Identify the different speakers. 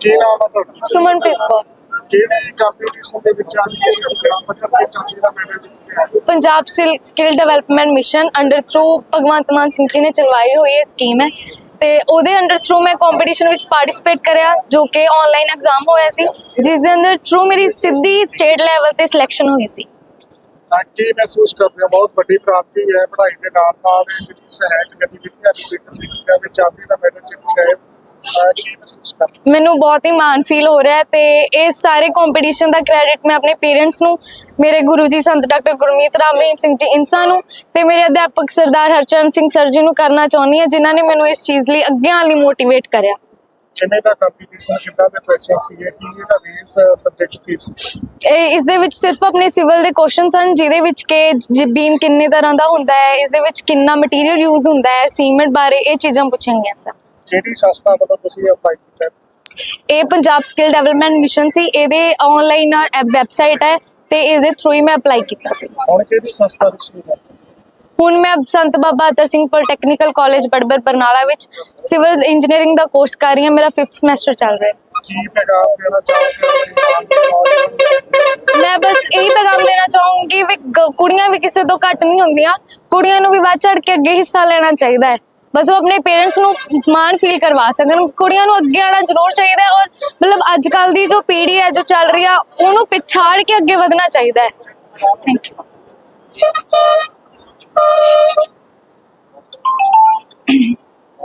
Speaker 1: ਕੀ ਨਾਮ ਆ ਤੁਹਾਡਾ
Speaker 2: ਸੁਮਨਪ੍ਰੀਤ ਕੌਰ।
Speaker 1: ਕਿਹੜੀ ਕੰਪੀਟੀਸ਼ਨ ਦੇ ਵਿੱਚ ਅੱਜ ਤੁਸੀਂ ਆਪਣੇ ਪੱਤਰ ਤੇ ਚਾਂਦੀ ਦਾ ਮੈਡਲ ਜਿੱਤਿਆ ਹੈ?
Speaker 2: Punjab skill development mission under through Bhagwant Mann Singh ji ਨੇ ਚਲਵਾਈ ਹੋਈ ਇਹ ਸਕੀਮ ਹੈ। ਤੇ ਉਹਦੇ ਅੰਡਰ ਥਰੂ ਮੈਂ ਕੰਪੀਟੀਸ਼ਨ ਵਿੱਚ ਪਾਰਟਿਸਿਪੇਟ ਕਰਿਆ ਜੋ ਕਿ ਆਨਲਾਈਨ ਐਗਜ਼ਾਮ ਹੋਇਆ ਸੀ ਜਿਸ ਦੇ ਅੰਦਰ ਥਰੂ ਮੇਰੀ ਸਿੱਧੀ ਸਟੇਟ ਲੈਵਲ ਤੇ ਸਿਲੈਕਸ਼ਨ ਹੋਈ ਸੀ।
Speaker 1: ਤਾਂ ਕੀ ਮਹਿਸੂਸ ਕਰਦੇ ਹੋ, ਬਹੁਤ ਵੱਡੀ ਪ੍ਰਾਪਤੀ ਹੈ ਪੜ੍ਹਾਈ ਦੇ ਨਾਲ ਨਾਲ ਜਿਹੜੀ ਸਹਾਇਕ ਗਤੀਵਿਧੀਆਂ ਦੀ ਜ਼ਿਕਰ ਕੀਤੀ ਵਿੱਚ ਚਾਂਦੀ ਦਾ ਮੈਡਲ ਜਿੱਤ ਗਏ ਤਾਂ ਕੀ ਮਹਿਸੂਸ ਕਰਦੇ
Speaker 2: ਮੈਨੂੰ ਬਹੁਤ ਹੀ ਮਾਣ ਫੀਲ ਹੋ ਰਿਹਾ ਹੈ ਤੇ ਇਸ ਸਾਰੇ ਕੰਪੀਟੀਸ਼ਨ ਦਾ ਕ੍ਰੈਡਿਟ ਮੈਂ ਆਪਣੇ ਪੇਰੈਂਟਸ ਨੂੰ, ਮੇਰੇ ਗੁਰੂ ਜੀ ਸੰਤ ਡਾਕਟਰ ਗੁਰਮੀਤ ਰਾਮ ਰਹੀਮ ਸਿੰਘ ਜੀ ਇਨਸਾ ਨੂੰ ਤੇ ਮੇਰੇ ਅਧਿਆਪਕ ਸਰਦਾਰ ਹਰਚਰਨ ਸਿੰਘ ਸਰ ਜੀ ਨੂੰ ਕਰਨਾ ਚਾਹੁੰਦੀ ਹਾਂ, ਜਿਨ੍ਹਾਂ ਨੇ ਮੈਨੂੰ ਇਸ ਚੀਜ਼ ਲਈ ਅੱਗੇ ਆਉਣ ਲਈ ਮੋਟੀਵੇਟ ਕਰਿਆ।
Speaker 1: ਕਿਵੇਂ ਦਾ ਕੰਪੀਟੀਸ਼ਨ ਕਿੱਦਾਂ ਦੇ ਕੁਐਸਚਨ ਸੀਗੇ? ਕੀ ਇਹਦਾ ਬੇਸ ਸਬਜੈਕਟ ਕੀ ਸੀ?
Speaker 2: ਇਹ ਇਸ ਦੇ ਵਿੱਚ ਸਿਰਫ ਆਪਣੇ ਸਿਵਲ ਦੇ ਕੁਐਸਚਨਸ ਹਨ ਜਿਹਦੇ ਵਿੱਚ ਕਿ ਬੀਮ ਕਿੰਨੇ ਤਰ੍ਹਾਂ ਦਾ ਹੁੰਦਾ ਹੈ ਇਸ ਦੇ ਵਿੱਚ ਕਿੰਨਾ ਮਟੀਰੀਅਲ ਯੂਜ਼ ਹੁੰਦਾ ਹੈ ਸੀਮੈਂਟ ਬਾਰੇ ਇਹ ਚੀਜ਼ਾਂ ਪੁੱਛਣਗੀਆਂ ਸਰ।
Speaker 1: ਕਿਹੜੀ ਸੰਸਥਾ ਵੱਲੋਂ ਤੁਸੀਂ ਅਪਲਾਈ ਕੀਤਾ ਹੈ?
Speaker 2: ਇਹ ਪੰਜਾਬ ਸਕਿੱਲ ਡਿਵੈਲਪਮੈਂਟ ਮਿਸ਼ਨ ਸੀ ਇਹਦੇ ਆਨਲਾਈਨ ਵੈਬਸਾਈਟ ਹੈ ਤੇ ਇਹਦੇ ਥਰੂ ਹੀ ਮੈਂ ਅਪਲਾਈ ਕੀਤਾ ਸੀ।
Speaker 1: ਹੁਣ ਕਿਹੜੀ ਸੰਸਥਾ ਵਿੱਚ ਸ਼ੁਰੂ ਕਰਦੇ
Speaker 2: ਹੁਣ ਮੈਂ ਸੰਤ ਬਾਬਾ ਅਤਰ ਸਿੰਘ ਪੋਲੀਟੈਕਨੀਕਲ ਕਾਲਜ ਬੜਬਰ ਬਰਨਾਲਾ ਵਿੱਚ ਸਿਵਲ ਇੰਜੀਨੀਅਰਿੰਗ ਦਾ ਕੋਰਸ ਕਰ ਰਹੀ ਹਾਂ ਮੇਰਾ 5th ਸਮੈਸਟਰ ਚੱਲ ਰਿਹਾ ਹੈ। ਮੈਂ ਬਸ ਇਹੀ ਪੈਗਾਮ ਦੇਣਾ ਚਾਹੂੰਗੀ ਵੀ ਕੁੜੀਆਂ ਵੀ ਕਿਸੇ ਤੋਂ ਘੱਟ ਨਹੀਂ ਹੁੰਦੀਆਂ ਕੁੜੀਆਂ ਨੂੰ ਵੀ ਵੱਧ ਚੜ ਕੇ ਅੱਗੇ ਹਿੱਸਾ ਲੈਣਾ ਚਾਹੀਦਾ ਹੈ। ਬਸ ਉਹ ਆਪਣੇ ਪੇਰੈਂਟਸ ਨੂੰ ਮਾਣ ਫੀਲ ਕਰਵਾ ਸਕਣ ਕੁੜੀਆਂ ਨੂੰ ਅੱਗੇ ਆਉਣਾ ਜ਼ਰੂਰ ਚਾਹੀਦਾ ਹੈ ਔਰ ਮਤਲਬ ਅੱਜ ਕੱਲ ਦੀ ਜੋ ਪੀੜ੍ਹੀ ਹੈ ਜੋ ਚੱਲ ਰਹੀ ਆ ਉਹਨੂੰ ਪਿਛਾੜ ਕੇ ਅੱਗੇ ਵਧਣਾ ਚਾਹੀਦਾ ਹੈ। Thank you なるほど。